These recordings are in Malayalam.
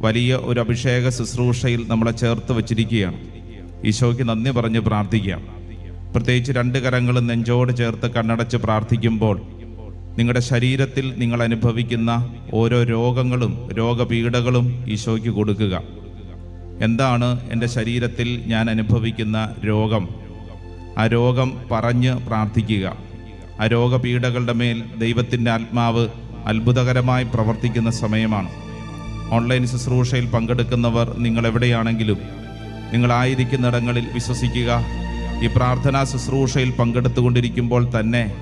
വലിയ ഒരു അഭിഷേക ശുശ്രൂഷയിൽ നമ്മളെ ചേർത്ത് വച്ചിരിക്കുകയാണ്. ഈശോയ്ക്ക് നന്ദി പറഞ്ഞ് പ്രാർത്ഥിക്കാം. പ്രത്യേകിച്ച് രണ്ട് കരങ്ങളും നെഞ്ചോട് ചേർത്ത് കണ്ണടച്ച് പ്രാർത്ഥിക്കുമ്പോൾ നിങ്ങളുടെ ശരീരത്തിൽ നിങ്ങൾ അനുഭവിക്കുന്ന ഓരോ രോഗങ്ങളും രോഗപീഠകളും ഈശോയ്ക്ക് കൊടുക്കുക. എന്താണ് എന്റെ ശരീരത്തിൽ ഞാൻ അനുഭവിക്കുന്ന രോഗം? ആ രോഗം പറഞ്ഞ് പ്രാർത്ഥിക്കുക. ആ രോഗപീഠകളുടെ മേൽ ദൈവത്തിന്റെ ആത്മാവ് അത്ഭുതകരമായി പ്രവർത്തിക്കുന്ന സമയമാണ്. ഓൺലൈൻ ശുശ്രൂഷയിൽ പങ്കെടുക്കുന്നവർ നിങ്ങൾ എവിടെയാണെങ്കിലും നിങ്ങളായിരിക്കുന്നിടങ്ങളിൽ വിശ്വസിക്കുക. ഈ പ്രാർത്ഥനാ ശുശ്രൂഷയിൽ പങ്കെടുത്തുകൊണ്ടിരിക്കുമ്പോൾ തന്നെ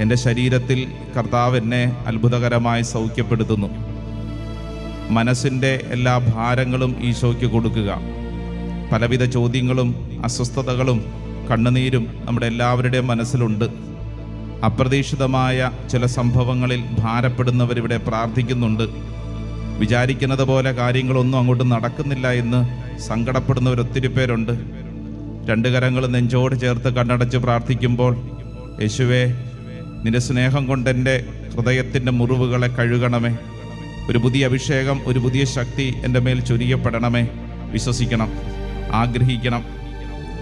എന്റെ ശരീരത്തിൽ കർത്താവ് എന്നെ അത്ഭുതകരമായി സൗഖ്യപ്പെടുത്തുന്നു. മനസ്സിന്റെ എല്ലാ ഭാരങ്ങളും ഈശോയ്ക്ക് കൊടുക്കുക. പലവിധ ചോദ്യങ്ങളും അസ്വസ്ഥതകളും കണ്ണുനീരും നമ്മുടെ എല്ലാവരുടെയും മനസ്സിലുണ്ട്. അപ്രതീക്ഷിതമായ ചില സംഭവങ്ങളിൽ ഭാരപ്പെടുന്നവരിവിടെ പ്രാർത്ഥിക്കുന്നുണ്ട്. വിചാരിക്കുന്നത് പോലെ കാര്യങ്ങളൊന്നും അങ്ങോട്ട് നടക്കുന്നില്ല എന്ന് സങ്കടപ്പെടുന്നവർ ഒത്തിരി പേരുണ്ട്. രണ്ട് കരങ്ങൾ നെഞ്ചോട് ചേർത്ത് കണ്ണടച്ച് പ്രാർത്ഥിക്കുമ്പോൾ യേശുവേ നിന്റെ സ്നേഹം കൊണ്ട് എന്റെ ഹൃദയത്തിന്റെ മുറിവുകളെ കഴുകണമേ. ഒരു പുതിയ അഭിഷേകം ഒരു പുതിയ ശക്തി എന്റെ മേൽ ചൊരിയപ്പെടണമേ. വിശ്വസിക്കണം ആഗ്രഹിക്കണം.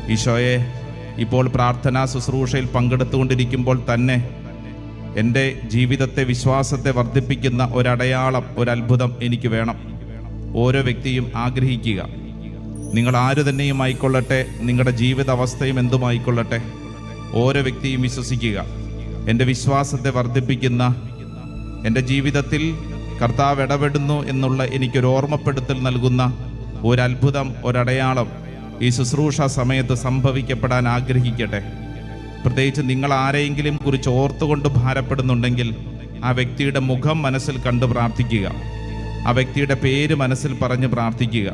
ഈശോയെ ഇപ്പോൾ പ്രാർത്ഥനാ ശുശ്രൂഷയിൽ പങ്കെടുത്തുകൊണ്ടിരിക്കുമ്പോൾ തന്നെ എന്റെ ജീവിതത്തെ വിശ്വാസത്തെ വർദ്ധിപ്പിക്കുന്ന ഒരടയാളം ഒരത്ഭുതം എനിക്ക് വേണം. ഓരോ വ്യക്തിയും ആഗ്രഹിക്കുക. നിങ്ങൾ ആര് തന്നെയും ആയിക്കൊള്ളട്ടെ നിങ്ങളുടെ ജീവിത അവസ്ഥയും എന്തുമായിക്കൊള്ളട്ടെ. ഓരോ വ്യക്തിയും വിശ്വസിക്കുക. എന്റെ വിശ്വാസത്തെ വർദ്ധിപ്പിക്കുന്ന എന്റെ ജീവിതത്തിൽ കർത്താവ് ഇടപെടുന്നു എന്നുള്ള എനിക്കൊരു ഓർമ്മപ്പെടുത്തൽ നൽകുന്ന ഒരത്ഭുതം ഒരടയാളം ഈ ശുശ്രൂഷ സമയത്ത് സംഭവിക്കപ്പെടാൻ ആഗ്രഹിക്കട്ടെ. പ്രത്യേകിച്ച് നിങ്ങൾ ആരെയെങ്കിലും കുറിച്ച് ഓർത്തുകൊണ്ട് ഭാരപ്പെടുന്നുണ്ടെങ്കിൽ ആ വ്യക്തിയുടെ മുഖം മനസ്സിൽ കണ്ട് പ്രാർത്ഥിക്കുക. ആ വ്യക്തിയുടെ പേര് മനസ്സിൽ പറഞ്ഞ് പ്രാർത്ഥിക്കുക.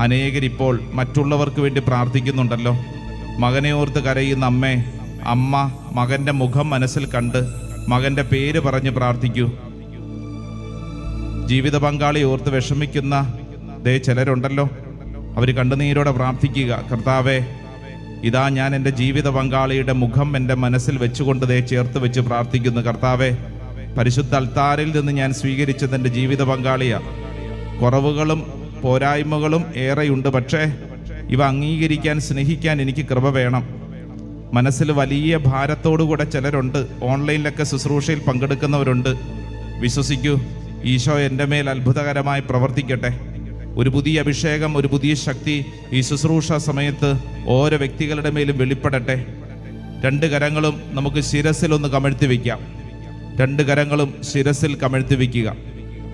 അനേകരിപ്പോൾ മറ്റുള്ളവർക്ക് വേണ്ടി പ്രാർത്ഥിക്കുന്നുണ്ടല്ലോ. മകനെ ഓർത്ത് കരയുന്ന അമ്മേ അമ്മ മകന്റെ മുഖം മനസ്സിൽ കണ്ട് മകന്റെ പേര് പറഞ്ഞ് പ്രാർത്ഥിക്കൂ. ജീവിത പങ്കാളി ഓർത്ത് വിഷമിക്കുന്ന ദേ ചിലരുണ്ടല്ലോ. അവർ കണ്ണുനീരോടെ പ്രാർത്ഥിക്കുക കർത്താവേ ഇതാ ഞാൻ എന്റെ ജീവിത പങ്കാളിയുടെ മുഖം എന്റെ മനസ്സിൽ വെച്ചുകൊണ്ട് ദേ ചേർത്ത് വെച്ച് പ്രാർത്ഥിക്കുന്നു. കർത്താവേ പരിശുദ്ധ അൽത്താരിൽ നിന്ന് ഞാൻ സ്വീകരിച്ചത് എന്റെ ജീവിത പങ്കാളിയാണ് കുറവുകളും പോരായ്മകളും ഏറെയുണ്ട് പക്ഷേ ഇവ അംഗീകരിക്കാൻ സ്നേഹിക്കാൻ എനിക്ക് കൃപ വേണം. മനസ്സിൽ വലിയ ഭാരത്തോടുകൂടെ ചിലരുണ്ട്. ഓൺലൈനിലൊക്കെ ശുശ്രൂഷയിൽ പങ്കെടുക്കുന്നവരുണ്ട്. വിശ്വസിക്കൂ ഈശോ എന്റെ മേൽ അത്ഭുതകരമായി പ്രവർത്തിക്കട്ടെ. ഒരു പുതിയ അഭിഷേകം ഒരു പുതിയ ശക്തി ഈ ശുശ്രൂഷ സമയത്ത് ഓരോ വ്യക്തികളുടെ മേലും വെളിപ്പെടട്ടെ. രണ്ട് കരങ്ങളും നമുക്ക് ശിരസിലൊന്ന് കമഴ്ത്തി വയ്ക്കാം രണ്ട് കരങ്ങളും ശിരസിൽ കമഴ്ത്തി വയ്ക്കുക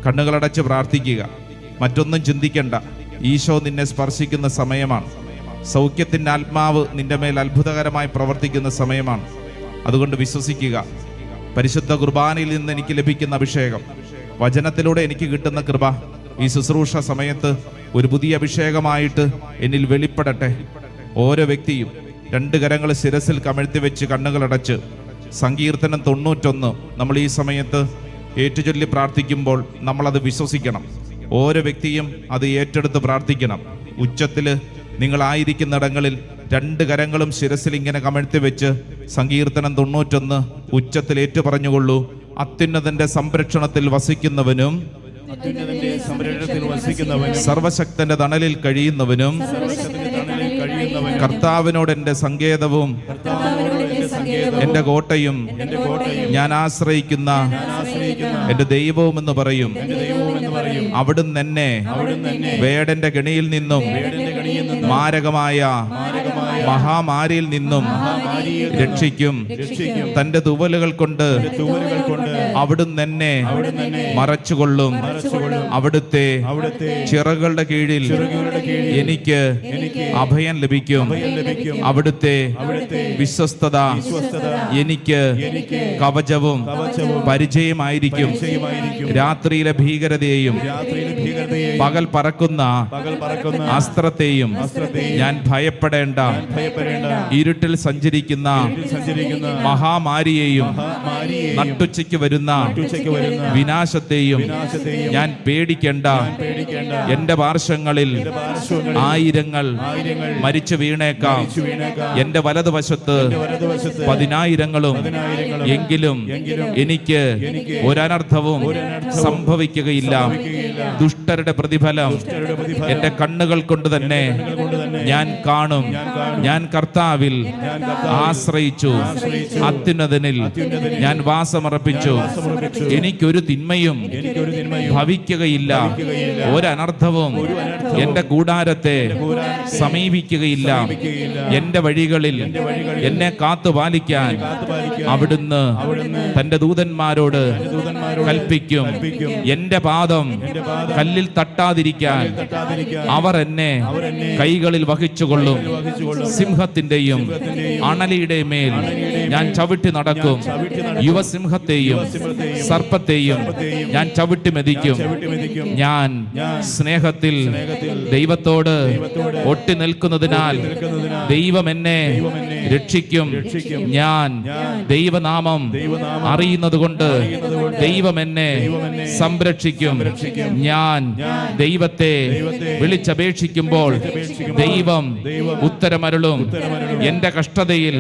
കണ്ണുകളടച്ച് പ്രാർത്ഥിക്കുക. മറ്റൊന്നും ചിന്തിക്കണ്ട. ഈശോ നിന്നെ സ്പർശിക്കുന്ന സമയമാണ്. സൗഖ്യത്തിന്റെ ആത്മാവ് നിന്റെ മേൽ അത്ഭുതകരമായി പ്രവർത്തിക്കുന്ന സമയമാണ്. അതുകൊണ്ട് വിശ്വസിക്കുക. പരിശുദ്ധ കുർബാനയിൽ നിന്ന് എനിക്ക് ലഭിക്കുന്ന അഭിഷേകം. വചനത്തിലൂടെ എനിക്ക് കിട്ടുന്ന കൃപ ഈ ശുശ്രൂഷ സമയത്ത് ഒരു പുതിയ അഭിഷേകമായിട്ട് എന്നിൽ വെളിപ്പെടട്ടെ. ഓരോ വ്യക്തിയും രണ്ട് കരങ്ങൾ ശിരസിൽ കമിഴ്ത്തി വെച്ച് കണ്ണുകളടച്ച് സങ്കീർത്തനം തൊണ്ണൂറ്റൊന്ന് നമ്മൾ ഈ സമയത്ത് ഏറ്റുചൊല്ലി പ്രാർത്ഥിക്കുമ്പോൾ നമ്മളത് വിശ്വസിക്കണം. ഓരോ വ്യക്തിയും അത് ഏറ്റെടുത്ത് പ്രാർത്ഥിക്കണം. ഉച്ചത്തിൽ നിങ്ങളായിരിക്കുന്നിടങ്ങളിൽ രണ്ട് കരങ്ങളും ശിരസിൽ ഇങ്ങനെ കമഴ്ത്തി വെച്ച് സങ്കീർത്തനം തൊണ്ണൂറ്റൊന്ന് ഉച്ചത്തിൽ ഏറ്റുപറഞ്ഞുകൊള്ളൂ. അത്യുന്നതന്റെ സംരക്ഷണത്തിൽ വസിക്കുന്നവനും സർവശക്തന്റെ തണലിൽ കഴിയുന്നവനും കർത്താവിനോട് എന്റെ സങ്കേതവും എന്റെ കോട്ടയും ഞാൻ ആശ്രയിക്കുന്ന എന്റെ ദൈവവും എന്ന് പറയും. അവിടുന്ന് തന്നെ വേടന്റെ ഗണിയിൽ നിന്നും മാരകമായ മഹാമാരിയിൽ നിന്നും രക്ഷിക്കും. തന്റെ തുവലുകൾ കൊണ്ട് അവിടുന്ന് എന്നെ മറച്ചുകൊള്ളും. അവിടുത്തെ ചിറകളുടെ കീഴിൽ എനിക്ക് അഭയം ലഭിക്കും. അവിടുത്തെ വിശ്വസ്തത എനിക്ക് കവചവും പരിചയമായിരിക്കും. രാത്രിയിലെ ഭീകരതയെയും പകൽ പറക്കുന്ന അസ്ത്രത്തെയും ഞാൻ ഭയപ്പെടേണ്ട. ഭയപ്പെടേണ്ട. ഇരുട്ടിൽ സഞ്ചരിക്കുന്ന സഞ്ചരിക്കുന്ന മഹാമാരിയെയും നട്ടുച്ചയ്ക്ക് വരുന്ന വരുന്ന വിനാശത്തെയും ഞാൻ പേടിക്കേണ്ട. എന്റെ പാർശ്വങ്ങളിൽ ആയിരങ്ങൾ മരിച്ചു വീണേക്കാം. എന്റെ വലതുവശത്ത് പതിനായിരങ്ങളും എങ്കിലും എനിക്ക് ഒരനർത്ഥവും സംഭവിക്കുകയില്ല. ദുഷ്ടരുടെ പ്രതിഫലം എന്റെ കണ്ണുകൾ കൊണ്ട് തന്നെ ഞാൻ കാണും. ഞാൻ കർത്താവിൽ ആശ്രയിച്ചു. അത്യുന്നതനിൽ ഞാൻ വാസമർപ്പിച്ചു. എനിക്കൊരു തിന്മയും ഭവിക്കുകയില്ല. ഒരനർത്ഥവും എന്റെ കൂടാരത്തെ സമീപിക്കുകയില്ല. എന്റെ വഴികളിൽ എന്നെ കാത്തു പാലിക്കാൻ അവിടുന്ന് തന്റെ ദൂതന്മാരോട് കൽപ്പിക്കും. എന്റെ പാദം കല്ലിൽ തട്ടാതിരിക്കാൻ അവർ എന്നെ കൈകളിൽ വഹിച്ചുകൊള്ളും. സിംഹത്തിന്റെയും അണലിയുടെ മേൽ ഞാൻ ചവിട്ടി നടക്കും. യുവസിംഹത്തെയും സർപ്പത്തെയും ഞാൻ ചവിട്ടി മെതിക്കും. ഞാൻ സ്നേഹത്തിൽ ദൈവത്തോട് ഒട്ടി നിൽക്കുന്നതിനാൽ ദൈവം എന്നെ രക്ഷിക്കും. ഞാൻ ദൈവനാമം അറിയുന്നത് കൊണ്ട് ദൈവം എന്നെ സംരക്ഷിക്കും. ഞാൻ ദൈവത്തെ വിളിച്ചപേക്ഷിക്കുമ്പോൾ ദൈവം ഉത്തരമരുളും. എന്റെ കഷ്ടതയിൽ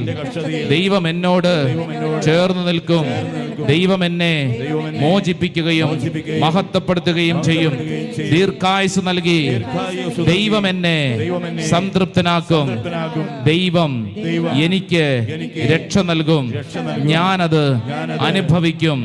ദൈവം എന്നോട് ചേർന്ന് നിൽക്കും. ദൈവം എന്നെ മോചിപ്പിക്കുകയും മഹത്വപ്പെടുത്തുകയും ചെയ്യും. ദീർഘായുസ് നൽകി ദൈവം എന്നെ സംതൃപ്തനാക്കും. ദൈവം എനിക്ക് രക്ഷ നൽകും. ഞാനത് അനുഭവിക്കും.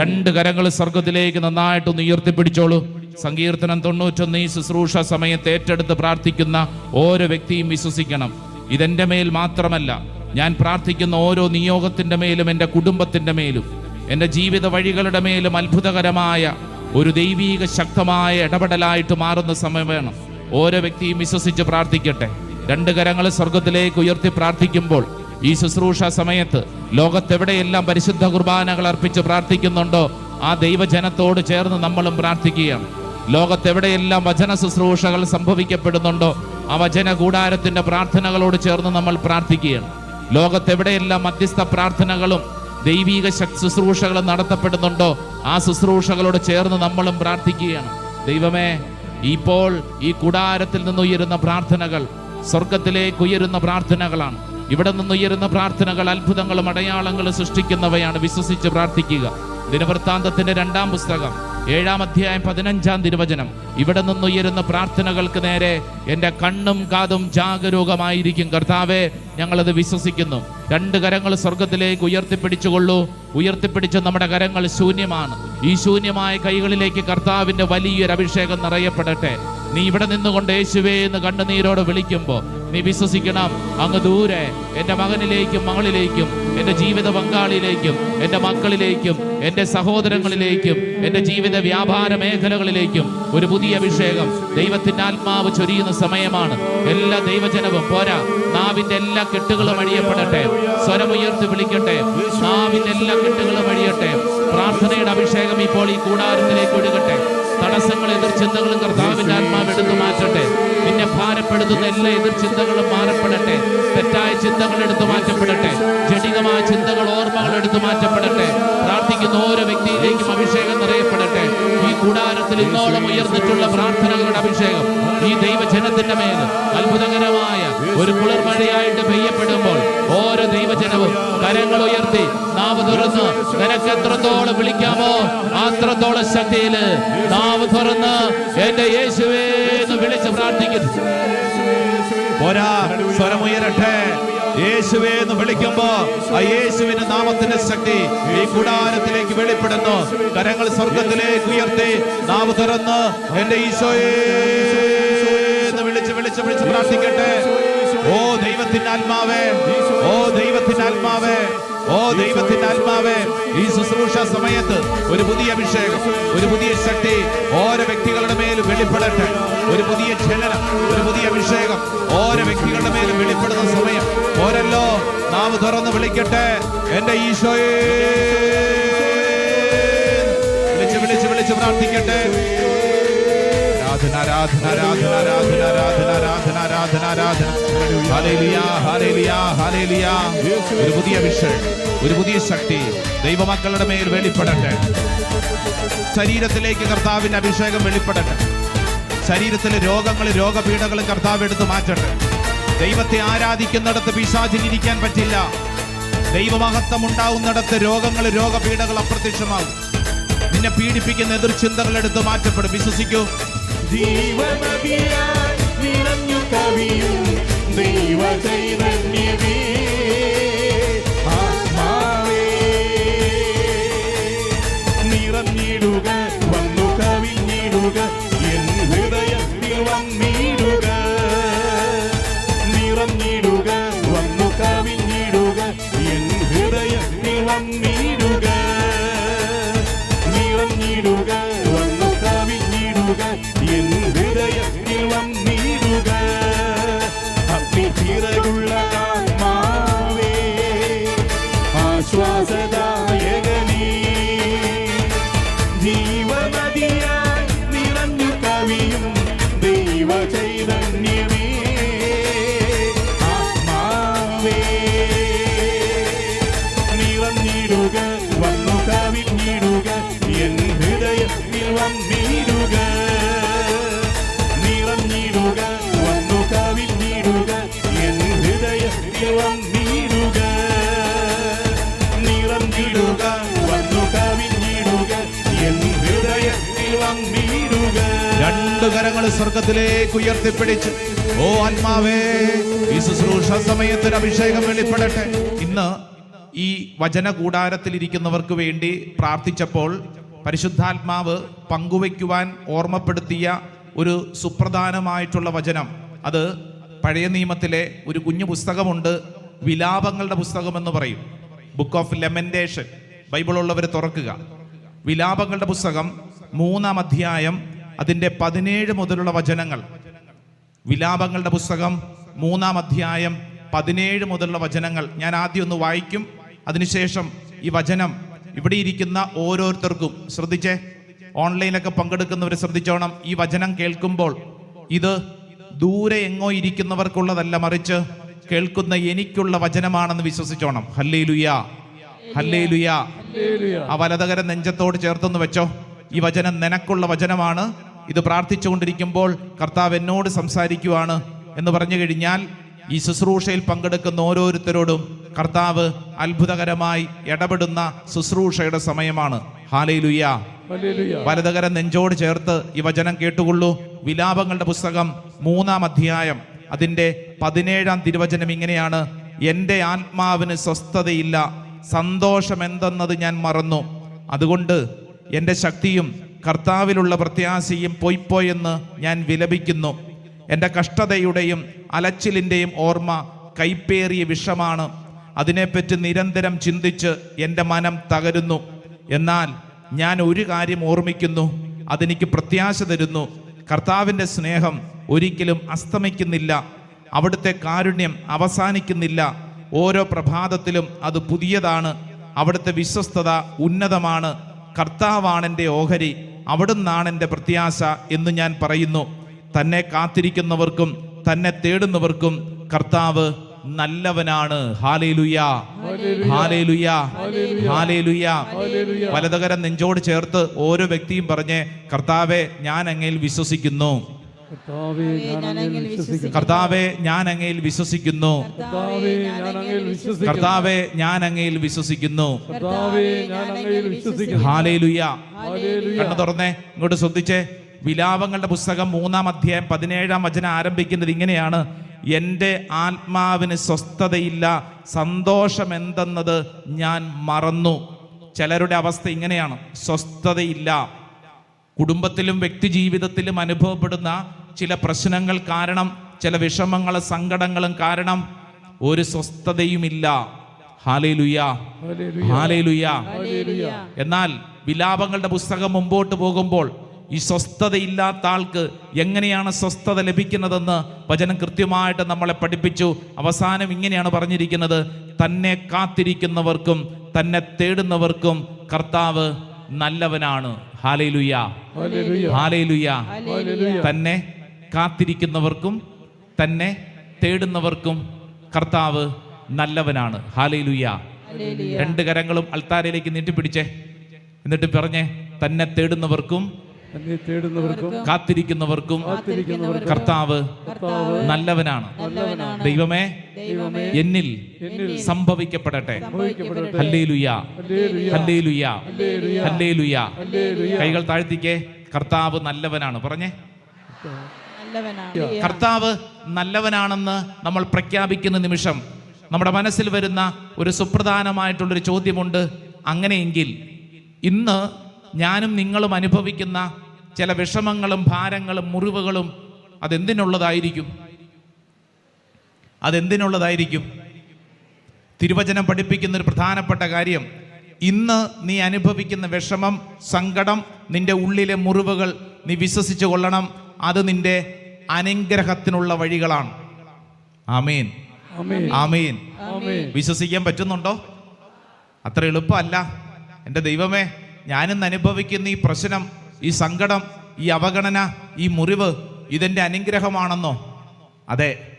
രണ്ട് കരങ്ങൾ സ്വർഗത്തിലേക്ക് നന്നായിട്ടൊന്ന് ഉയർത്തിപ്പിടിച്ചോളൂ. സങ്കീർത്തനം തൊണ്ണൂറ്റൊന്ന് ഈ ശുശ്രൂഷ സമയത്ത് ഏറ്റെടുത്ത് പ്രാർത്ഥിക്കുന്ന ഓരോ വ്യക്തിയും വിശ്വസിക്കണം. ഇതെന്റെ മേൽ മാത്രമല്ല ഞാൻ പ്രാർത്ഥിക്കുന്ന ഓരോ നിയോഗത്തിന്റെ മേലും എന്റെ കുടുംബത്തിന്റെ മേലും എന്റെ ജീവിത വഴികളുടെ മേലും അത്ഭുതകരമായ ഒരു ദൈവീക ശക്തമായ ഇടപെടലായിട്ട് മാറുന്ന സമയം വേണം. ഓരോ വ്യക്തിയും വിശ്വസിച്ച് പ്രാർത്ഥിക്കട്ടെ. രണ്ട് കരങ്ങൾ സ്വർഗത്തിലേക്ക് ഉയർത്തി പ്രാർത്ഥിക്കുമ്പോൾ ഈ ശുശ്രൂഷ സമയത്ത് ലോകത്തെവിടെയെല്ലാം പരിശുദ്ധ കുർബാനകൾ അർപ്പിച്ച് പ്രാർത്ഥിക്കുന്നുണ്ടോ ആ ദൈവജനത്തോട് ചേർന്ന് നമ്മളും പ്രാർത്ഥിക്കുകയാണ്. ലോകത്തെവിടെയെല്ലാം വചന ശുശ്രൂഷകൾ സംഭവിക്കപ്പെടുന്നുണ്ടോ ആ വചന കൂടാരത്തിന്റെ പ്രാർത്ഥനകളോട് ചേർന്ന് നമ്മൾ പ്രാർത്ഥിക്കുകയാണ്. ലോകത്തെവിടെയെല്ലാം മധ്യസ്ഥ പ്രാർത്ഥനകളും ദൈവീക ശുശ്രൂഷകളും നടത്തപ്പെടുന്നുണ്ടോ ആ ശുശ്രൂഷകളോട് ചേർന്ന് നമ്മളും പ്രാർത്ഥിക്കുകയാണ്. ദൈവമേ ഇപ്പോൾ ഈ കൂടാരത്തിൽ നിന്ന് ഉയരുന്ന പ്രാർത്ഥനകൾ സ്വർഗത്തിലേക്ക് ഉയരുന്ന പ്രാർത്ഥനകളാണ്. ഇവിടെ നിന്ന് ഉയരുന്ന പ്രാർത്ഥനകൾ അത്ഭുതങ്ങളും അടയാളങ്ങളും സൃഷ്ടിക്കുന്നവയാണ് വിശ്വസിച്ച് പ്രാർത്ഥിക്കുക. ദിനവൃത്താന്തത്തിന്റെ രണ്ടാം പുസ്തകം. ഏഴാം അധ്യായം പതിനഞ്ചാം തിരുവചനം. ഇവിടെ നിന്നുയരുന്ന പ്രാർത്ഥനകൾക്ക് നേരെ എന്റെ കണ്ണും കാതും ജാഗരൂകമായിരിക്കും. കർത്താവെ ഞങ്ങളത് വിശ്വസിക്കുന്നു. രണ്ട് കരങ്ങൾ സ്വർഗത്തിലേക്ക് ഉയർത്തിപ്പിടിച്ചുകൊള്ളൂ. ഉയർത്തിപ്പിടിച്ച നമ്മുടെ കരങ്ങൾ ശൂന്യമാണ്. ഈ ശൂന്യമായ കൈകളിലേക്ക് കർത്താവിന്റെ വലിയൊരു അഭിഷേകം നിറയപ്പെടട്ടെ. നീ ഇവിടെ നിന്നുകൊണ്ട് യേശുവേ എന്ന് കണ്ണുനീരോട് വിളിക്കുമ്പോൾ നീ വിശ്വസിക്കണം. അങ്ങ് ദൂരെ എന്റെ മകനിലേക്കും മകളിലേക്കും എന്റെ ജീവിത പങ്കാളിയിലേക്കും എന്റെ മക്കളിലേക്കും എന്റെ സഹോദരങ്ങളിലേക്കും എന്റെ ജീവിത വ്യാപാര മേഖലകളിലേക്കും ഒരു പുതിയ അഭിഷേകം ദൈവത്തിന്റെ ആത്മാവ് ചൊരിയുന്ന സമയമാണ്. എല്ലാ ദൈവജനവും പോരാ. നാവിന്റെ എല്ലാ കെട്ടുകളും അഴിയപ്പെടട്ടെ സ്വരമുയർത്തി വിളിക്കട്ടെ. നാവിന്റെ എല്ലാ കെട്ടുകളും അഴിയട്ടെ പ്രാർത്ഥനയുടെ അഭിഷേകം ഇപ്പോൾ ഈ കൂടാരത്തിലേക്ക് ഒഴുകട്ടെ. തടസ്സങ്ങൾ എതിർചിന്തകളും കർത്താവിന്റെ ആത്മാവ് എടുത്തു മാറ്റട്ടെ. പിന്നെ ഭാരപ്പെടുത്തുന്ന എല്ലാ എതിർചിന്തകളും മാറപ്പെടട്ടെ. തെറ്റായ ചിന്തകൾ എടുത്തു മാറ്റപ്പെടട്ടെ. ജടികമായ ചിന്തകൾ ഓർമ്മകൾ എടുത്തു മാറ്റപ്പെടട്ടെ. പ്രാർത്ഥിക്കുന്ന ഓരോ വ്യക്തിയിലേക്കും അഭിഷേകം നിറയപ്പെടട്ടെ. ഈ കൂടാരത്തിൽ ഇന്നോളം ഉയർന്നിട്ടുള്ള പ്രാർത്ഥനകളുടെ അഭിഷേകം ഈ ദൈവജനത്തിന്റെ മേൽ അത്ഭുതകരമായ ഒരു കുളിർമഴയായിട്ട് പെയ്യപ്പെടുമ്പോൾ ഓരോ ദൈവജനവും കരങ്ങൾ ഉയർത്തി നാവ് തുറന്ന് നിനക്ക് എത്രത്തോളം വിളിക്കാമോ അത്രത്തോളം ശക്തിയിൽ നാവ് തുറന്ന് എന്റെ യേശുവേ എന്ന് വിളിച്ച് പ്രാർത്ഥിക്കുന്നു. പോരാ സ്വരമുയരട്ടെ യേശുവേ എന്ന് വിളിക്കുമ്പോ ആ യേശുവിന്റെ നാമത്തിന്റെ ശക്തി ഈ കൂടാരത്തിലേക്ക് വെളിപ്പെടുന്നു. കരങ്ങൾ സ്വർഗത്തിലേക്ക് ഉയർത്തി നാവ് തുറന്ന് എന്റെ ഈശോയേ എന്ന് വിളിച്ച് വിളിച്ച് വിളിച്ച് പ്രാർത്ഥിക്കട്ടെ. ഓ ദൈവത്തിന്റെ ആത്മാവേ. ഓ ദൈവത്തിന്റെ ആത്മാവേ. ഓ ദൈവത്തിന്റെ ആത്മാവേ. ഈ ശുശ്രൂഷ സമയത്ത് ഒരു പുതിയ അഭിഷേകം ഒരു പുതിയ ശക്തി ഓരോ വ്യക്തികളുടെ മേലും വെളിപ്പെടട്ടെ. ഒരു പുതിയ ചലനം ഒരു പുതിയ അഭിഷേകം ഓരോ വ്യക്തികളുടെ മേലും വെളിപ്പെടുന്ന സമയം. ഓരല്ലോ നാം തുറന്ന് വിളിക്കട്ടെ. എന്റെ ഈശോയെ. വിളിച്ച് വിളിച്ച് വിളിച്ച് പ്രാർത്ഥിക്കട്ടെ. ആരാധന ആരാധന ആരാധന ആരാധന ആരാധന ആരാധന ആരാധന ആരാധന. ഹല്ലേലൂയ ഹല്ലേലൂയ ഹല്ലേലൂയ. ഒരു പുതിയ വിഷൻ ഒരു പുതിയ ശക്തി. ദൈവമക്കളുടെ മേൽ വെളിപ്പെടട്ടെ. ശരീരത്തിലേക്ക് കർത്താവിന്റെ അഭിഷേകം വെളിപ്പെടട്ടെ. ശരീരത്തിലെ രോഗങ്ങൾ രോഗപീഠകളും കർത്താവ് എടുത്തു മാറ്റട്ടെ. ദൈവത്തെ ആരാധിക്കുന്നിടത്ത് പിശാചിനിരിക്കാൻ പറ്റില്ല. ദൈവമഹത്വം ഉണ്ടാവുന്നിടത്ത് രോഗങ്ങൾ രോഗപീഠകൾ അപ്രത്യക്ഷമാകും നിന്നെ പീഡിപ്പിക്കുന്ന എതിർചിന്തകൾ എടുത്ത് മാറ്റപ്പെടും. വിശ്വസിക്കൂ. Dime me guía. കരങ്ങൾ സ്വർഗത്തിലേക്ക് ഉയർത്തിപ്പിടിച്ച്. ഓ ആത്മാവേ ഈ ശുശ്രൂഷ സമയത്തിന് അഭിഷേകം വെളിപ്പെടട്ടെ. ഇന്ന് ഈ വചന കൂടാരത്തിൽ ഇരിക്കുന്നവർക്ക് വേണ്ടി പ്രാർത്ഥിച്ചപ്പോൾ പരിശുദ്ധാത്മാവ് പങ്കുവയ്ക്കുവാൻ ഓർമ്മപ്പെടുത്തിയ ഒരു സുപ്രധാനമായിട്ടുള്ള വചനം. അത് പഴയ നിയമത്തിലെ ഒരു കുഞ്ഞു പുസ്തകമുണ്ട് വിലാപങ്ങളുടെ പുസ്തകമെന്ന് പറയും. ബുക്ക് ഓഫ് ലെമന്റേഷൻ ബൈബിൾ ഉള്ളവർ തുറക്കുക. വിലാപങ്ങളുടെ പുസ്തകം മൂന്നാം അധ്യായം അതിന്റെ പതിനേഴ് മുതലുള്ള വചനങ്ങൾ. വിലാപങ്ങളുടെ പുസ്തകം മൂന്നാം അധ്യായം പതിനേഴ് മുതലുള്ള വചനങ്ങൾ. ഞാൻ ആദ്യം ഒന്ന് വായിക്കും. അതിനുശേഷം ഈ വചനം ഇവിടെ ഇരിക്കുന്ന ഓരോരുത്തർക്കും. ശ്രദ്ധിച്ചേ? ഓൺലൈനിലൊക്കെ പങ്കെടുക്കുന്നവർ ശ്രദ്ധിച്ചോണം. ഈ വചനം കേൾക്കുമ്പോൾ ഇത് ദൂരെ എങ്ങോ ഇരിക്കുന്നവർക്കുള്ളതല്ല മറിച്ച് കേൾക്കുന്ന എനിക്കുള്ള വചനമാണെന്ന് വിശ്വസിച്ചോണം. ഹല്ലേ ലുയാ ഹല്ലേ ലുയാ ആ വലതകരം നെഞ്ചത്തോട് ചേർത്തൊന്ന് വെച്ചോ. ഈ വചനം നിനക്കുള്ള വചനമാണ്. ഇത് പ്രാർത്ഥിച്ചുകൊണ്ടിരിക്കുമ്പോൾ കർത്താവ് എന്നോട് സംസാരിക്കുവാണ് എന്ന് പറഞ്ഞു കഴിഞ്ഞാൽ ഈ ശുശ്രൂഷയിൽ പങ്കെടുക്കുന്ന ഓരോരുത്തരോടും കർത്താവ് അത്ഭുതകരമായി ഇടപെടുന്ന ശുശ്രൂഷയുടെ സമയമാണ്. ഹാലയിലുയ്യ വലതകരം നെഞ്ചോട് ചേർത്ത് ഈ വചനം കേട്ടുകൊള്ളൂ. വിലാപങ്ങളുടെ പുസ്തകം മൂന്നാം അധ്യായം അതിന്റെ പതിനേഴാം തിരുവചനം ഇങ്ങനെയാണ്. എന്റെ ആത്മാവിന് സ്വസ്ഥതയില്ല സന്തോഷം എന്തെന്നത് ഞാൻ മറന്നു. അതുകൊണ്ട് എന്റെ ശക്തിയും കർത്താവിലുള്ള പ്രത്യാശയും പൊയ്പോയെന്ന് ഞാൻ വിലപിക്കുന്നു. എന്റെ കഷ്ടതയുടെയും അലച്ചിലിന്റെയും ഓർമ്മ കൈപ്പേറിയ വിഷമാണ്. അതിനെപ്പറ്റി നിരന്തരം ചിന്തിച്ച് എന്റെ മനം തകരുന്നു. എന്നാൽ ഞാൻ ഒരു കാര്യം ഓർമ്മിക്കുന്നു. അതെനിക്ക് പ്രത്യാശ തരുന്നു. കർത്താവിന്റെ സ്നേഹം ഒരിക്കലും അസ്തമിക്കുന്നില്ല. അവിടുത്തെ കാരുണ്യം അവസാനിക്കുന്നില്ല. ഓരോ പ്രഭാതത്തിലും അത് പുതിയതാണ്. അവിടുത്തെ വിശ്വസ്തത ഉന്നതമാണ്. കർത്താവാണെന്റെ ഓഹരി. അവിടുന്നാണ് എന്റെ പ്രത്യാശ എന്ന് ഞാൻ പറയുന്നു. തന്നെ കാത്തിരിക്കുന്നവർക്കും തന്നെ തേടുന്നവർക്കും കർത്താവ് നല്ലവനാണ്. ഹാലേലുയ. ഹാലേലുയ. ഹാലേലുയ. വലതുകരം നെഞ്ചോട് ചേർത്ത് ഓരോ വ്യക്തിയും പറഞ്ഞ് കർത്താവെ ഞാൻ അങ്ങയിൽ വിശ്വസിക്കുന്നു. കർത്താവേ ഞാൻ അങ്ങയിൽ വിശ്വസിക്കുന്നു. കർത്താവെ ഞാൻ അങ്ങയിൽ വിശ്വസിക്കുന്നു. കർത്താവേ ഞാൻ അങ്ങയിൽ വിശ്വസിക്കുന്നു. കർത്താവെ ഞാൻ അങ്ങയിൽ വിശ്വസിക്കുന്നു. കർത്താവേ ഞാൻ അങ്ങയിൽ വിശ്വസിക്കുന്നു. ഹാലേലുയ. ഹല്ലേലൂയ കണ്ണു തുറന്നേ ഇങ്ങോട്ട് ശ്രദ്ധിച്ചേ. വിലാപങ്ങളുടെ പുസ്തകം മൂന്നാം അധ്യായം പതിനേഴാം വചനം ആരംഭിക്കുന്നത് ഇങ്ങനെയാണ്. എന്റെ ആത്മാവിന് സ്വസ്ഥതയില്ല സന്തോഷം എന്തെന്നത് ഞാൻ മറന്നു. ചിലരുടെ അവസ്ഥ ഇങ്ങനെയാണ്. സ്വസ്ഥതയില്ല. കുടുംബത്തിലും വ്യക്തി ജീവിതത്തിലും അനുഭവപ്പെടുന്ന ചില പ്രശ്നങ്ങൾ കാരണം ചില വിഷമങ്ങളും സങ്കടങ്ങളും കാരണം ഒരു സ്വസ്ഥതയുമില്ല. എന്നാൽ വിലാപങ്ങളുടെ പുസ്തകം മുമ്പോട്ട് പോകുമ്പോൾ ഈ സ്വസ്ഥതയില്ലാത്ത ആൾക്ക് എങ്ങനെയാണ് സ്വസ്ഥത ലഭിക്കുന്നതെന്ന് വചനം കൃത്യമായിട്ട് നമ്മളെ പഠിപ്പിച്ചു. അവസാനം ഇങ്ങനെയാണ് പറഞ്ഞിരിക്കുന്നത്. തന്നെ കാത്തിരിക്കുന്നവർക്കും തന്നെ തേടുന്നവർക്കും കർത്താവ് നല്ലവനാണ്. ഹാലേലുയ. ഹല്ലേലൂയ തന്നെ കാത്തിരിക്കുന്നവർക്കും തന്നെ തേടുന്നവർക്കും കർത്താവ് നല്ലവനാണ്. ഹാലയിലുയ്യ രണ്ട് കരങ്ങളും അൾത്താരയിലേക്ക് നീട്ടിപ്പിടിച്ചേ. എന്നിട്ട് പറഞ്ഞേ തന്നെ തേടുന്നവർക്കും കാത്തിരിക്കുന്നവർക്കും കാത്തിരിക്കുന്നവർക്കും കർത്താവ് നല്ലവനാണ്. നല്ലവനാണ്. ദൈവമേ ദൈവമേ. എന്നിൽ എന്നിൽ സംഭവിക്കപ്പെടട്ടെ. ഹല്ലേലുയ. ഹല്ലേലൂയ. ഹല്ലേലുയ. കൈകൾ താഴ്ത്തിക്കേ. കർത്താവ് നല്ലവനാണ്. പറഞ്ഞേ. കർത്താവ് നല്ലവനാണെന്ന് നമ്മൾ പ്രഖ്യാപിക്കുന്ന നിമിഷം നമ്മുടെ മനസ്സിൽ വരുന്ന ഒരു സുപ്രധാനമായിട്ടുള്ളൊരു ചോദ്യമുണ്ട്. അങ്ങനെയെങ്കിൽ ഇന്ന് ഞാനും നിങ്ങളും അനുഭവിക്കുന്ന ചില വിഷമങ്ങളും ഭാരങ്ങളും മുറിവുകളും അതെന്തിനുള്ളതായിരിക്കും? അതെന്തിനുള്ളതായിരിക്കും? തിരുവചനം പഠിപ്പിക്കുന്ന ഒരു പ്രധാനപ്പെട്ട കാര്യം ഇന്ന് നീ അനുഭവിക്കുന്ന വിഷമം സങ്കടം നിന്റെ ഉള്ളിലെ മുറിവുകൾ നീ വിശ്വസിച്ചു കൊള്ളണം. അത് നിന്റെ അനുഗ്രഹത്തിനുള്ള വഴികളാണ്. ആമീൻ. ആമേൻ. ആമീൻ. ആമേൻ. വിശ്വസിക്കാൻ പറ്റുന്നുണ്ടോ? അത്ര എളുപ്പമല്ല. എന്റെ ദൈവമേ ഞാനിന്ന് അനുഭവിക്കുന്ന ഈ പ്രശ്നം ഈ സങ്കടം ഈ അവഗണന ഈ മുറിവ് ഇതെന്റെ അനുഗ്രഹമാണെന്നോ? അതെ.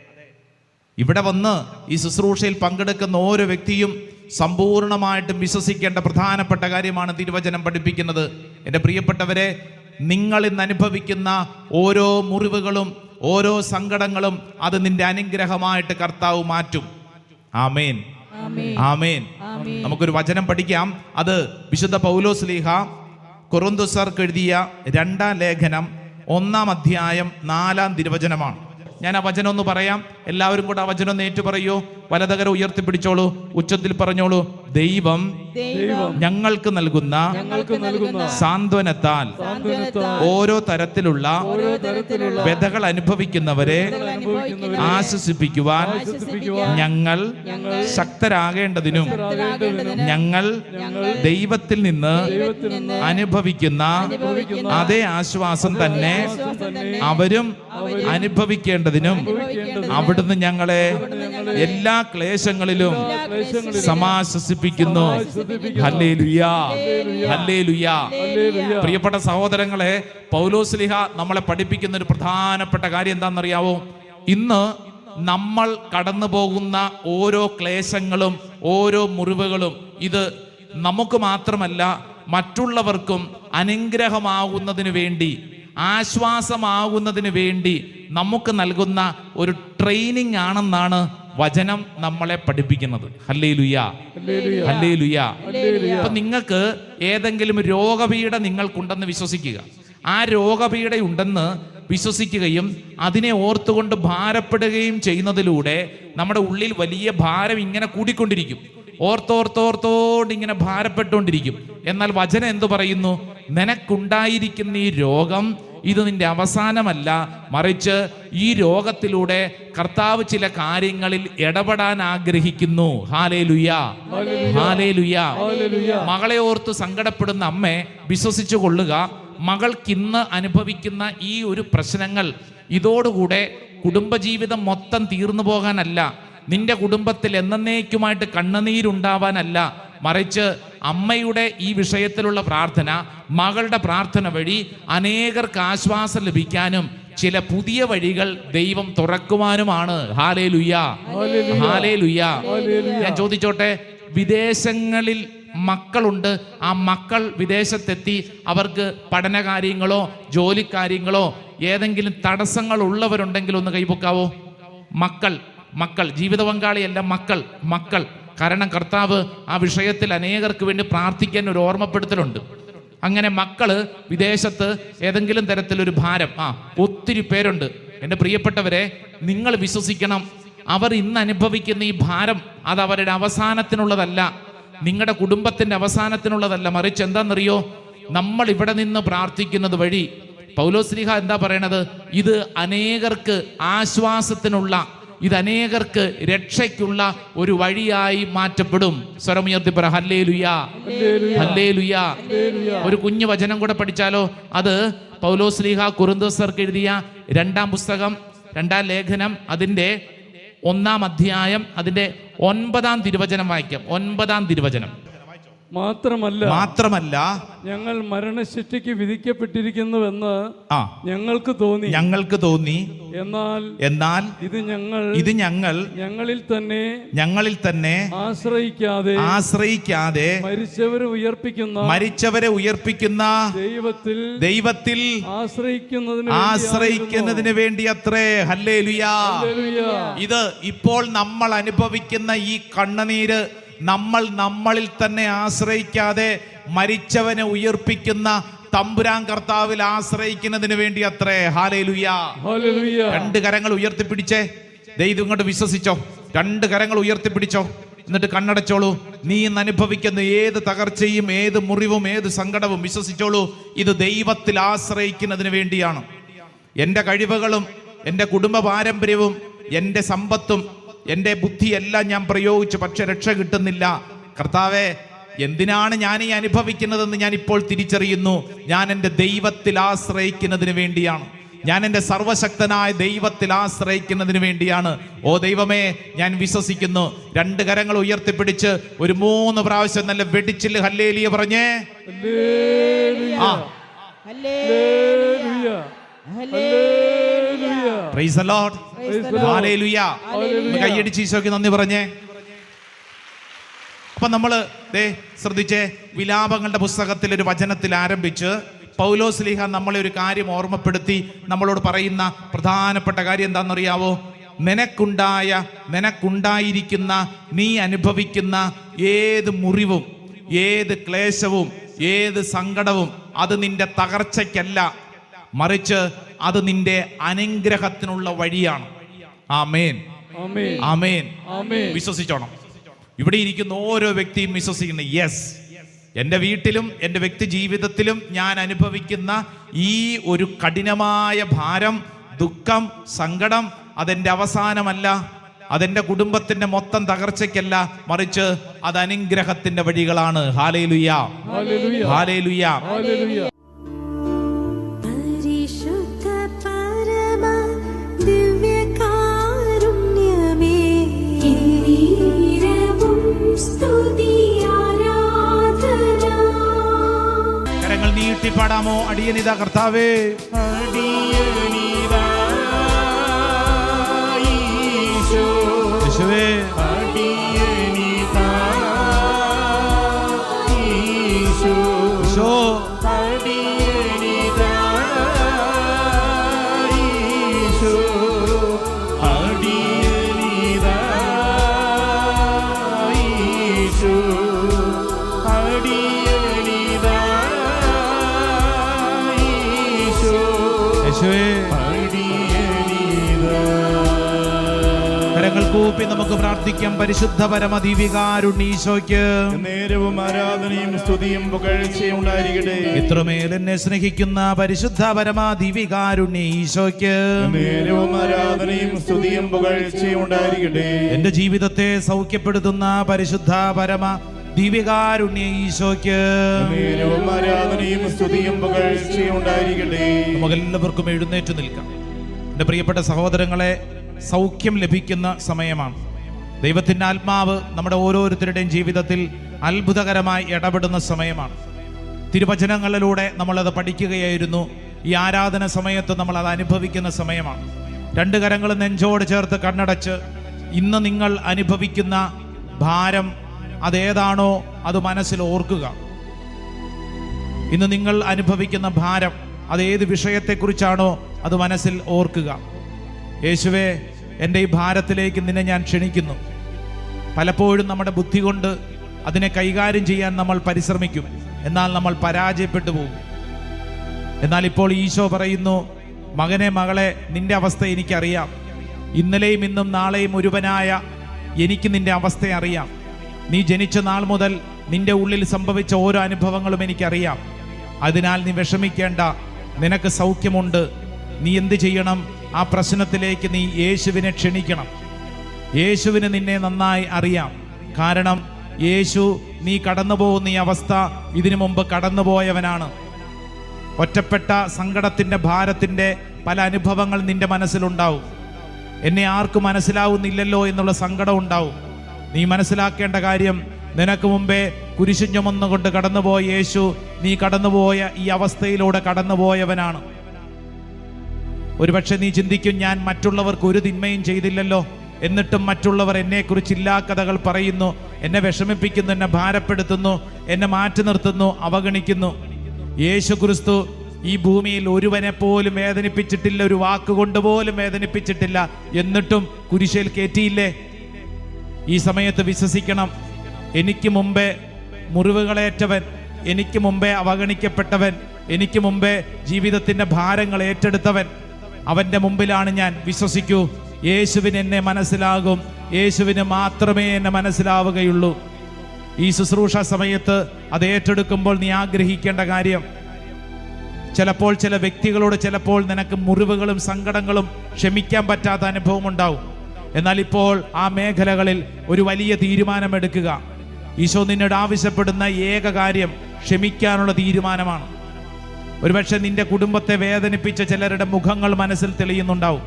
ഇവിടെ വന്ന് ഈ ശുശ്രൂഷയിൽ പങ്കെടുക്കുന്ന ഓരോ വ്യക്തിയും സമ്പൂർണമായിട്ടും വിശ്വസിക്കേണ്ട പ്രധാനപ്പെട്ട കാര്യമാണ് തിരുവചനം പഠിപ്പിക്കുന്നത്. എന്റെ പ്രിയപ്പെട്ടവരെ നിങ്ങൾ ഇന്ന് അനുഭവിക്കുന്ന ഓരോ മുറിവുകളും ഓരോ സങ്കടങ്ങളും അത് നിന്റെ അനുഗ്രഹമായിട്ട് കർത്താവ് മാറ്റും. ആമേൻ. ആമേൻ. നമുക്കൊരു വചനം പഠിക്കാം. അത് വിശുദ്ധ പൗലോസ് ലീഹ കൊറുന്തുസർക്ക് എഴുതിയ രണ്ടാം ലേഖനം ഒന്നാം അധ്യായം നാലാം തിരുവചനമാണ്. ഞാൻ ആ വചനം ഒന്ന് പറയാം. എല്ലാവരും കൂടെ ആ വചനം ഒന്ന് ഏറ്റു പറയൂ. വലതകര ഉയർത്തിപ്പിടിച്ചോളൂ. ഉച്ചത്തിൽ പറഞ്ഞോളൂ. ദൈവം ഞങ്ങൾക്ക് നൽകുന്ന സാന്ത്വനത്താൽ ഓരോ തരത്തിലുള്ള വ്യഥകൾ വ്യതകൾ അനുഭവിക്കുന്നവരെ ആശ്വസിപ്പിക്കുവാൻ ഞങ്ങൾ ശക്തരാകേണ്ടതിനും ഞങ്ങൾ ദൈവത്തിൽ നിന്ന് അനുഭവിക്കുന്ന അതേ ആശ്വാസം തന്നെ അവരും അനുഭവിക്കേണ്ടതിനും അവിടുന്ന് ഞങ്ങളെ എല്ലാ ക്ലേശങ്ങളിലും എല്ലാ ഹല്ലേലൂയ. പ്രിയപ്പെട്ട സഹോദരങ്ങളെ പൗലോസ്ലിഹ നമ്മളെ പഠിപ്പിക്കുന്ന ഒരു പ്രധാനപ്പെട്ട കാര്യം എന്താണെന്നറിയാവോ? ഇന്ന് നമ്മൾ കടന്നു പോകുന്ന ഓരോ ക്ലേശങ്ങളും ഓരോ മുറിവുകളും ഇത് നമുക്ക് മാത്രമല്ല മറ്റുള്ളവർക്കും അനുഗ്രഹമാകുന്നതിന് വേണ്ടി ആശ്വാസമാകുന്നതിന് വേണ്ടി നമുക്ക് നൽകുന്ന ഒരു ട്രെയിനിങ് ആണെന്നാണ് വചനം നമ്മളെ പഠിപ്പിക്കുന്നത്. ഹല്ലേ ലുയാ ഹല്ലേ ലുയാ അപ്പൊ നിങ്ങൾക്ക് ഏതെങ്കിലും രോഗപീഠ നിങ്ങൾക്കുണ്ടെന്ന് വിശ്വസിക്കുക. ആ രോഗപീഠ ഉണ്ടെന്ന് വിശ്വസിക്കുകയും അതിനെ ഓർത്തുകൊണ്ട് ഭാരപ്പെടുകയും ചെയ്യുന്നതിലൂടെ നമ്മുടെ ഉള്ളിൽ വലിയ ഭാരം ഇങ്ങനെ കൂടിക്കൊണ്ടിരിക്കും. ഓർത്തോർത്തോർത്തോണ്ട് ഇങ്ങനെ ഭാരപ്പെട്ടുകൊണ്ടിരിക്കും. എന്നാൽ വചനം എന്തു പറയുന്നു? നിനക്കുണ്ടായിരിക്കുന്ന ഈ രോഗം ഇത് നിന്റെ അവസാനമല്ല. മറിച്ച് ഈ രോഗത്തിലൂടെ കർത്താവ് ചില കാര്യങ്ങളിൽ ഇടപെടാൻ ആഗ്രഹിക്കുന്നു. ഹാലേ ലുയാ ഹാലേ ലുയാ മകളെ ഓർത്ത് സങ്കടപ്പെടുന്ന അമ്മയെ വിശ്വസിച്ചു കൊള്ളുക. മകൾക്കിന്ന് അനുഭവിക്കുന്ന ഈ ഒരു പ്രശ്നങ്ങൾ ഇതോടുകൂടെ കുടുംബജീവിതം മൊത്തം തീർന്നു പോകാനല്ല. നിന്റെ കുടുംബത്തിൽ എന്നേക്കുമായിട്ട് കണ്ണുനീരുണ്ടാവാനല്ല. മറിച്ച് അമ്മയുടെ ഈ വിഷയത്തിലുള്ള പ്രാർത്ഥന മകളുടെ പ്രാർത്ഥന വഴി അനേകർക്ക് ആശ്വാസം ലഭിക്കാനും ചില പുതിയ വഴികൾ ദൈവം തുറക്കുവാനുമാണ്. ഹാലേ ലുയ്യ ഹാലേ ലുയ്യ ഞാൻ ചോദിച്ചോട്ടെ വിദേശങ്ങളിൽ മക്കളുണ്ട്. ആ മക്കൾ വിദേശത്തെത്തി അവർക്ക് പഠന കാര്യങ്ങളോ ജോലി കാര്യങ്ങളോ ഏതെങ്കിലും തടസ്സങ്ങൾ ഉള്ളവരുണ്ടെങ്കിൽ ഒന്ന് കൈപൊക്കാവോ മക്കൾ മക്കൾ ജീവിത പങ്കാളിയല്ല മക്കൾ മക്കൾ. കാരണം കർത്താവ് ആ വിഷയത്തിൽ അനേകർക്ക് വേണ്ടി പ്രാർത്ഥിക്കാൻ ഒരു ഓർമ്മപ്പെടുത്തലുണ്ട്. അങ്ങനെ മക്കൾ വിദേശത്ത് ഏതെങ്കിലും തരത്തിലൊരു ഭാരം ആ ഒത്തിരി പേരുണ്ട്. എന്റെ പ്രിയപ്പെട്ടവരെ നിങ്ങൾ വിശ്വസിക്കണം അവർ ഇന്ന് അനുഭവിക്കുന്ന ഈ ഭാരം അത് അവരുടെ അവസാനത്തിനുള്ളതല്ല. നിങ്ങളുടെ കുടുംബത്തിന്റെ അവസാനത്തിനുള്ളതല്ല. മറിച്ച് എന്താണെന്നറിയോ? നമ്മൾ ഇവിടെ നിന്ന് പ്രാർത്ഥിക്കുന്നത് വഴി. പൗലോസ്ലിഹ എന്താ പറയണത്? ഇത് അനേകർക്ക് ആശ്വാസത്തിനുള്ള ഇത് അനേകർക്ക് രക്ഷയ്ക്കുള്ള ഒരു വഴിയായി മാറ്റപ്പെടും. സ്വരമുയർത്തി പറ ഹല്ലേ ലുയാ ഹല്ലേ ലുയാ ഒരു കുഞ്ഞു വചനം കൂടെ പഠിച്ചാലോ? അത് പൗലോസ്ലിഹ കുറുന്തോസർക്ക് എഴുതിയ രണ്ടാം പുസ്തകം രണ്ടാം ലേഖനം അതിന്റെ ഒന്നാം അധ്യായം അതിന്റെ ഒൻപതാം തിരുവചനം വായിക്കാം. ഒൻപതാം തിരുവചനം. മാത്രമല്ല മാത്രമല്ല ഞങ്ങൾ മരണശിക്ഷയ്ക്ക് വിധിക്കപ്പെട്ടിരിക്കുന്നുവെന്ന് ആ ഞങ്ങൾക്ക് തോന്നി. ഞങ്ങൾക്ക് തോന്നി. എന്നാൽ എന്നാൽ ഇത് ഞങ്ങൾ ഇത് ഞങ്ങൾ ഞങ്ങളിൽ തന്നെ ഞങ്ങളിൽ തന്നെ ആശ്രയിക്കാതെ ആശ്രയിക്കാതെ മരിച്ചവരെ ഉയർപ്പിക്കുന്ന മരിച്ചവരെ ഉയർപ്പിക്കുന്ന ദൈവത്തിൽ ദൈവത്തിൽ ആശ്രയിക്കുന്നതിന് ആശ്രയിക്കുന്നതിന് വേണ്ടി അത്രേ ഹല്ലേലൂയ. ഇത് ഇപ്പോൾ നമ്മൾ അനുഭവിക്കുന്ന ഈ കണ്ണുനീര് നമ്മൾ നമ്മളിൽ തന്നെ ആശ്രയിക്കാതെ മരിച്ചവനെ ഉയർപ്പിക്കുന്ന തമ്പുരാൻ കർത്താവിൽ ആശ്രയിക്കുന്നതിന് വേണ്ടി അത്രേ. ഹാലേലുയാ. രണ്ട് കരങ്ങൾ ഉയർത്തിപ്പിടിച്ചേ. ദൈവം ഇങ്ങോട്ട് വിശ്വസിച്ചോ. രണ്ട് കരങ്ങൾ ഉയർത്തിപ്പിടിച്ചോ. എന്നിട്ട് കണ്ണടച്ചോളൂ. നീ ഇന്ന് അനുഭവിക്കുന്ന ഏത് തകർച്ചയും ഏത് മുറിവും ഏത് സങ്കടവും വിശ്വസിച്ചോളൂ. ഇത് ദൈവത്തിൽ ആശ്രയിക്കുന്നതിന് വേണ്ടിയാണ്. എന്റെ കഴിവുകളും എന്റെ കുടുംബ പാരമ്പര്യവും എന്റെ സമ്പത്തും എന്റെ ബുദ്ധിയെല്ലാം ഞാൻ പ്രയോഗിച്ചു പക്ഷെ രക്ഷ കിട്ടുന്നില്ല. കർത്താവെ എന്തിനാണ് ഞാൻ ഈ അനുഭവിക്കുന്നതെന്ന് ഞാൻ ഇപ്പോൾ തിരിച്ചറിയുന്നു. ഞാൻ എന്റെ ദൈവത്തിൽ ആശ്രയിക്കുന്നതിന് വേണ്ടിയാണ്. ഞാൻ എന്റെ സർവശക്തനായ ദൈവത്തിൽ ആശ്രയിക്കുന്നതിന് വേണ്ടിയാണ്. ഓ ദൈവമേ ഞാൻ വിശ്വസിക്കുന്നു. രണ്ട് കരങ്ങൾ ഉയർത്തിപ്പിടിച്ച് ഒരു മൂന്ന് പ്രാവശ്യം നല്ല വെടിച്ചിൽ ഹല്ലേലിയ പറഞ്ഞേ. ആ. പ്രൈസ് ദി ലോർഡ് കൈയടിച്ച് ഈശോയ്ക്ക് നന്ദി പറഞ്ഞേ. അപ്പൊ നമ്മൾ ദേ ശ്രദ്ധിച്ചേ വിലാപങ്ങളുടെ പുസ്തകത്തിൽ ഒരു വചനത്തിൽ ആരംഭിച്ച് പൗലോസ് ലീഹ നമ്മളെ ഒരു കാര്യം ഓർമ്മപ്പെടുത്തി നമ്മളോട് പറയുന്ന പ്രധാനപ്പെട്ട കാര്യം എന്താണെന്നറിയാവോ? നിനക്കുണ്ടായ നിനക്കുണ്ടായിരിക്കുന്ന നീ അനുഭവിക്കുന്ന ഏത് മുറിവും ഏത് ക്ലേശവും ഏത് സങ്കടവും അത് നിന്റെ തകർച്ചയ്ക്കല്ല. മറിച്ച് അത് നിന്റെ അനുഗ്രഹത്തിനുള്ള വഴിയാണ്. ആമേൻ. ആമേൻ. വിശ്വസിച്ചോണം. ഇവിടെ ഇരിക്കുന്ന ഓരോ വ്യക്തിയും വിശ്വസിക്കുന്നു. യെസ് എന്റെ വീട്ടിലും എന്റെ വ്യക്തി ജീവിതത്തിലും ഞാൻ അനുഭവിക്കുന്ന ഈ ഒരു കഠിനമായ ഭാരം ദുഃഖം സങ്കടം അതെന്റെ അവസാനമല്ല. അതെന്റെ കുടുംബത്തിന്റെ മൊത്തം തകർച്ചയ്ക്കല്ല. മറിച്ച് അത് അനുഗ്രഹത്തിന്റെ വഴികളാണ്. ഹാലയിലുയ്യ ഹല്ലേലൂയ. പാടാമോ അടിയനിത കർത്താവേ. അടിയനിതാ നമുക്ക് പ്രാർത്ഥിക്കാം. പരിശുദ്ധ പരമ ദീപികാരുണ്ണീശോയ്ക്ക് നേരവും ആരാധനയും സ്തുതിയും പുകഴ്ചയും ഉണ്ടായിരിക്കട്ടെ. ഇത്രമേൽ എന്നെ സ്നേഹിക്കുന്ന പരിശുദ്ധ പരമ ദീപികാരുണ്യ ഈശോയ്ക്ക്. നേരവും ആരാധനയും സ്തുതിയും പുകഴ്ചയും ഉണ്ടായിരിക്കട്ടെ. എന്റെ ജീവിതത്തെ സൗഖ്യപ്പെടുത്തുന്ന പരിശുദ്ധ പരമ ഈശോയ്ക്ക്. നേരവും ആരാധനയും സ്തുതിയും പുകഴ്ചയും ഉണ്ടായിരിക്കട്ടെ. നമുക്കെല്ലാവർക്കും എഴുന്നേറ്റ് നിൽക്കാം. എന്റെ പ്രിയപ്പെട്ട സഹോദരങ്ങളെ സൗഖ്യം ലഭിക്കുന്ന സമയമാണ്. ദൈവത്തിന്റെ ആത്മാവ് നമ്മുടെ ഓരോരുത്തരുടെയും ജീവിതത്തിൽ അത്ഭുതകരമായി ഇടപെടുന്ന സമയമാണ്. തിരുവചനങ്ങളിലൂടെ നമ്മളത് പഠിക്കുകയായിരുന്നു. ഈ ആരാധന സമയത്ത് നമ്മൾ അത് അനുഭവിക്കുന്ന സമയമാണ്. രണ്ട് കരങ്ങൾ നെഞ്ചോട് ചേർത്ത് കണ്ണടച്ച് ഇന്ന് നിങ്ങൾ അനുഭവിക്കുന്ന ഭാരം അതേതാണോ അത് മനസ്സിൽ ഓർക്കുക. ഇന്ന് നിങ്ങൾ അനുഭവിക്കുന്ന ഭാരം അത് ഏത് വിഷയത്തെക്കുറിച്ചാണോ അത് മനസ്സിൽ ഓർക്കുക. യേശുവേ എന്റെ ഈ ഭാരത്തിലേക്ക് നിന്നെ ഞാൻ ക്ഷണിക്കുന്നു. പലപ്പോഴും നമ്മുടെ ബുദ്ധി കൊണ്ട് അതിനെ കൈകാര്യം ചെയ്യാൻ നമ്മൾ പരിശ്രമിക്കും. എന്നാൽ നമ്മൾ പരാജയപ്പെട്ടു പോകും. എന്നാൽ ഇപ്പോൾ ഈശോ പറയുന്നു മകനെ മകളെ നിന്റെ അവസ്ഥ എനിക്കറിയാം. ഇന്നലെയും ഇന്നും നാളെയും ഒരുവനായ എനിക്ക് നിന്റെ അവസ്ഥ അറിയാം. നീ ജനിച്ച നാൾ മുതൽ നിന്റെ ഉള്ളിൽ സംഭവിച്ച ഓരോ അനുഭവങ്ങളും എനിക്കറിയാം. അതിനാൽ നീ വിഷമിക്കേണ്ട. നിനക്ക് സൗഖ്യമുണ്ട്. നീ എന്ത് ചെയ്യണം? ആ പ്രശ്നത്തിലേക്ക് നീ യേശുവിനെ ക്ഷണിക്കണം. യേശുവിന് നിന്നെ നന്നായി അറിയാം. കാരണം യേശു നീ കടന്നു പോകുന്ന ഈ അവസ്ഥ ഇതിനു മുമ്പ് കടന്നുപോയവനാണ്. ഒറ്റപ്പെട്ട സങ്കടത്തിന്റെ ഭാരത്തിന്റെ പല അനുഭവങ്ങൾ നിന്റെ മനസ്സിലുണ്ടാവും. എന്നെ ആർക്കും മനസ്സിലാവുന്നില്ലല്ലോ എന്നുള്ള സങ്കടം ഉണ്ടാവും. നീ മനസ്സിലാക്കേണ്ട കാര്യം നിനക്ക് മുമ്പേ കുരിശുഞ്ഞുമൊന്നുകൊണ്ട് കടന്നുപോയ യേശു നീ കടന്നുപോയ ഈ അവസ്ഥയിലൂടെ കടന്നുപോയവനാണ്. ഒരുപക്ഷെ നീ ചിന്തിക്കും ഞാൻ മറ്റുള്ളവർക്ക് ഒരു തിന്മയും ചെയ്തില്ലല്ലോ. എന്നിട്ടും മറ്റുള്ളവർ എന്നെക്കുറിച്ച് ഇല്ലാ കഥകൾ പറയുന്നു എന്നെ വിഷമിപ്പിക്കുന്നു എന്നെ ഭാരപ്പെടുത്തുന്നു എന്നെ മാറ്റി നിർത്തുന്നു അവഗണിക്കുന്നു. യേശു ക്രിസ്തു ഈ ഭൂമിയിൽ ഒരുവനെ പോലും വേദനിപ്പിച്ചിട്ടില്ല ഒരു വാക്കുകൊണ്ട് പോലും വേദനിപ്പിച്ചിട്ടില്ല. എന്നിട്ടും കുരിശേൽ കയറ്റിയില്ലേ ഈ സമയത്ത് വിശ്വസിക്കണം എനിക്ക് മുമ്പേ മുറിവുകളേറ്റവൻ എനിക്ക് മുമ്പേ അവഗണിക്കപ്പെട്ടവൻ എനിക്ക് മുമ്പേ ജീവിതത്തിന്റെ ഭാരങ്ങൾ ഏറ്റെടുത്തവൻ അവന്റെ മുമ്പിലാണ് ഞാൻ. വിശ്വസിക്കൂ യേശുവിന് എന്നെ മനസ്സിലാകും. യേശുവിന് മാത്രമേ എന്നെ മനസ്സിലാവുകയുള്ളൂ. ഈ ശുശ്രൂഷ സമയത്ത് അത് ഏറ്റെടുക്കുമ്പോൾ നീ ആഗ്രഹിക്കേണ്ട കാര്യം ചിലപ്പോൾ ചില വ്യക്തികളോട് ചിലപ്പോൾ നിനക്ക് മുറിവുകളും സങ്കടങ്ങളും ക്ഷമിക്കാൻ പറ്റാത്ത അനുഭവം ഉണ്ടാവും. എന്നാൽ ഇപ്പോൾ ആ മേഖലകളിൽ ഒരു വലിയ തീരുമാനമെടുക്കുക. ഈശോ നിന്നോട് ആവശ്യപ്പെടുന്ന ഏക കാര്യം ക്ഷമിക്കാനുള്ള തീരുമാനമാണ്. ഒരുപക്ഷെ നിന്റെ കുടുംബത്തെ വേദനിപ്പിച്ച ചിലരുടെ മുഖങ്ങൾ മനസ്സിൽ തെളിയുന്നുണ്ടാവും.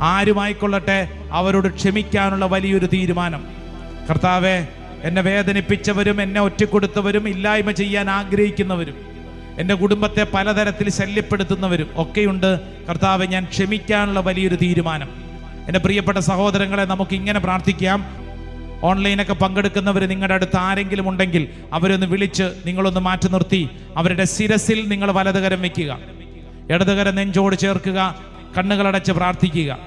ആരുമായിക്കൊള്ളട്ടെ അവരോട് ക്ഷമിക്കാനുള്ള വലിയൊരു തീരുമാനം. കർത്താവെ എന്നെ വേദനിപ്പിച്ചവരും എന്നെ ഒറ്റക്കൊടുത്തവരും ഇല്ലായ്മ ചെയ്യാൻ ആഗ്രഹിക്കുന്നവരും എന്റെ കുടുംബത്തെ പലതരത്തിൽ ശല്യപ്പെടുത്തുന്നവരും ഒക്കെയുണ്ട്. കർത്താവെ ഞാൻ ക്ഷമിക്കാനുള്ള വലിയൊരു തീരുമാനം. എന്റെ പ്രിയപ്പെട്ട സഹോദരങ്ങളെ നമുക്ക് ഇങ്ങനെ പ്രാർത്ഥിക്കാം. ഓൺലൈനൊക്കെ പങ്കെടുക്കുന്നവർ നിങ്ങളുടെ അടുത്ത് ആരെങ്കിലും ഉണ്ടെങ്കിൽ അവരൊന്ന് വിളിച്ച് നിങ്ങളൊന്ന് മാറ്റി നിർത്തി. അവരുടെ ശിരസിൽ നിങ്ങൾ വലതുകരം വയ്ക്കുക ഇടതുകരം നെഞ്ചോട് ചേർക്കുക. കണ്ണുകളടച്ച് പ്രാർത്ഥിക്കുക.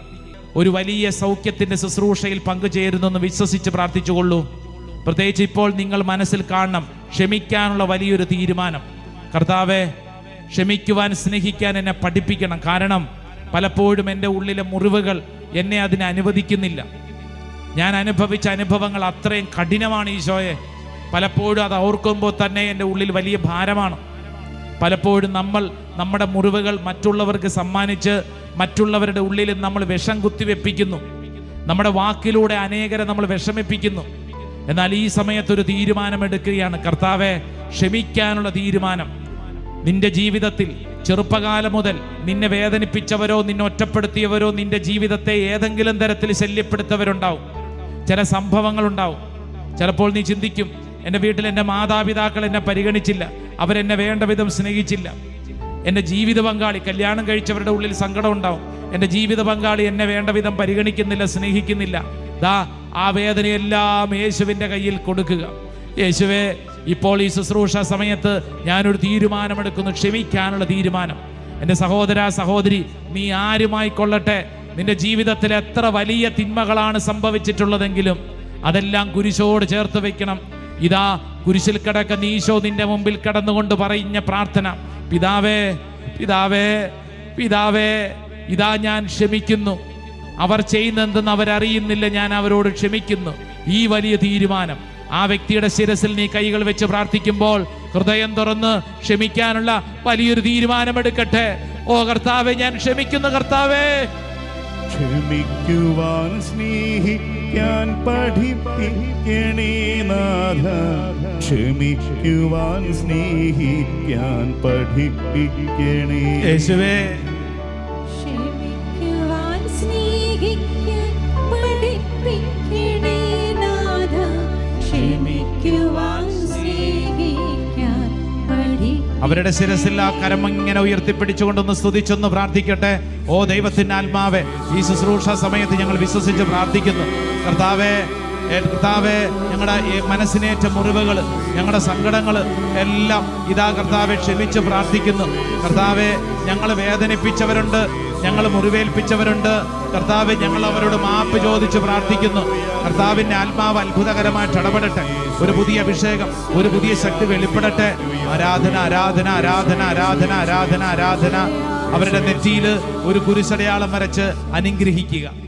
ഒരു വലിയ സൗഖ്യത്തിന്റെ ശുശ്രൂഷയിൽ പങ്കുചേരുന്നെന്ന് വിശ്വസിച്ച് പ്രാർത്ഥിച്ചുകൊള്ളൂ. പ്രത്യേകിച്ച് ഇപ്പോൾ നിങ്ങൾ മനസ്സിൽ കാണണം ക്ഷമിക്കാനുള്ള വലിയൊരു തീരുമാനം. കർത്താവെ ക്ഷമിക്കുവാൻ സ്നേഹിക്കാൻ എന്നെ പഠിപ്പിക്കണം. കാരണം പലപ്പോഴും എന്റെ ഉള്ളിലെ മുറിവുകൾ എന്നെ അതിനെ അനുവദിക്കുന്നില്ല. ഞാൻ അനുഭവിച്ച അനുഭവങ്ങൾ അത്രയും കഠിനമാണ് ഈശോയെ. പലപ്പോഴും അത് ഓർക്കുമ്പോൾ തന്നെ എന്റെ ഉള്ളിൽ വലിയ ഭാരമാണ്. പലപ്പോഴും നമ്മൾ നമ്മുടെ മുറിവുകൾ മറ്റുള്ളവർക്ക് സമ്മാനിച്ച് മറ്റുള്ളവരുടെ ഉള്ളിൽ നമ്മൾ വിഷം കുത്തിവെപ്പിക്കുന്നു. നമ്മുടെ വാക്കിലൂടെ അനേകരെ നമ്മൾ വിഷമിപ്പിക്കുന്നു. എന്നാൽ ഈ സമയത്തൊരു തീരുമാനമെടുക്കുകയാണ് കർത്താവെ ക്ഷമിക്കാനുള്ള തീരുമാനം. നിന്റെ ജീവിതത്തിൽ ചെറുപ്പകാലം മുതൽ നിന്നെ വേദനിപ്പിച്ചവരോ നിന്നെ ഒറ്റപ്പെടുത്തിയവരോ നിന്റെ ജീവിതത്തെ ഏതെങ്കിലും തരത്തിൽ ശല്യപ്പെടുത്തവരുണ്ടാവും. ചില സംഭവങ്ങൾ ഉണ്ടാവും ചിലപ്പോൾ നീ ചിന്തിക്കും എന്റെ വീട്ടിൽ എന്റെ മാതാപിതാക്കൾ എന്നെ പരിഗണിച്ചില്ല. അവരെന്നെ വേണ്ട വിധം സ്നേഹിച്ചില്ല. എന്റെ ജീവിത പങ്കാളി കല്യാണം കഴിച്ചവരുടെ ഉള്ളിൽ സങ്കടം ഉണ്ടാവും. എന്റെ ജീവിത പങ്കാളി എന്നെ വേണ്ട വിധം പരിഗണിക്കുന്നില്ല സ്നേഹിക്കുന്നില്ല. ദാ ആ വേദനയെല്ലാം യേശുവിന്റെ കയ്യിൽ കൊടുക്കുക. യേശുവേ ഇപ്പോൾ ഈ ശുശ്രൂഷ സമയത്ത് ഞാനൊരു തീരുമാനമെടുക്കുന്നു. ക്ഷമിക്കാനുള്ള തീരുമാനം. എന്റെ സഹോദര സഹോദരി നീ ആരുമായി കൊള്ളട്ടെ നിന്റെ ജീവിതത്തിൽ എത്ര വലിയ തിന്മകളാണ് സംഭവിച്ചിട്ടുള്ളതെങ്കിലും അതെല്ലാം കുരിശോട് ചേർത്ത് വെക്കണം. ഇതാ കുരിശിൽ കിടക്ക നീശോ നിന്റെ മുമ്പിൽ കടന്നുകൊണ്ട് പറയുന്ന പ്രാർത്ഥന. പിതാവേ പിതാവേ പിതാവേ ഇതാ ഞാൻ ക്ഷമിക്കുന്നു. അവർ ചെയ്യുന്നതെന്ന് അവരറിയുന്നില്ല ഞാൻ അവരോട് ക്ഷമിക്കുന്നു. ഈ വലിയ തീരുമാനം. ആ വ്യക്തിയുടെ ശിരസിൽ നീ കൈകൾ വെച്ച് പ്രാർത്ഥിക്കുമ്പോൾ ഹൃദയം തുറന്ന് ക്ഷമിക്കാനുള്ള വലിയൊരു തീരുമാനമെടുക്കട്ടെ. ഓ കർത്താവെ ഞാൻ ക്ഷമിക്കുന്നു കർത്താവേ. ക്ഷമിക്കുവാൻ സ്നേഹിക്കാൻ പഠിപ്പിക്കണേ നാഥ ക്ഷമിക്കുവാൻ സ്നേഹിക്കാൻ പഠിപ്പിക്കണേ യേശുവേ. ക്ഷമിക്കുവാൻ സ്നേഹിക്കാൻ പഠിപ്പിക്കണേ നാഥ ക്ഷമിക്കുവാൻ അവരുടെ ശിരസിൽ ആ കരം ഇങ്ങനെ ഉയർത്തിപ്പിടിച്ചുകൊണ്ടൊന്ന് സ്തുതിച്ചൊന്ന് പ്രാർത്ഥിക്കട്ടെ. ഓ ദൈവത്തിന്റെ ആത്മാവെ ഈ ശുശ്രൂഷ സമയത്ത് ഞങ്ങൾ വിശ്വസിച്ച് പ്രാർത്ഥിക്കുന്നു. കർത്താവേ കർത്താവെ ഞങ്ങളുടെ മനസ്സിനേറ്റ മുറിവുകൾ ഞങ്ങളുടെ സങ്കടങ്ങൾ എല്ലാം ഇതാ കർത്താവെ ക്ഷമിച്ച് പ്രാർത്ഥിക്കുന്നു. കർത്താവെ ഞങ്ങൾ വേദനിപ്പിച്ചവരുണ്ട്. ഞങ്ങൾ മുറിവേൽപ്പിച്ചവരുണ്ട്. കർത്താവ് ഞങ്ങൾ അവരോട് മാപ്പ് ചോദിച്ച് പ്രാർത്ഥിക്കുന്നു. കർത്താവിന്റെ ആത്മാവ് അത്ഭുതകരമായിട്ട് ഇടപെടട്ടെ. ഒരു പുതിയ അഭിഷേകം ഒരു പുതിയ ശക്തി വെളിപ്പെടട്ടെ. ആരാധന ആരാധന ആരാധന ആരാധന ആരാധന ആരാധന. അവരുടെ നെറ്റിയിൽ ഒരു കുരിശടയാളം വരച്ച് അനുഗ്രഹിക്കുക.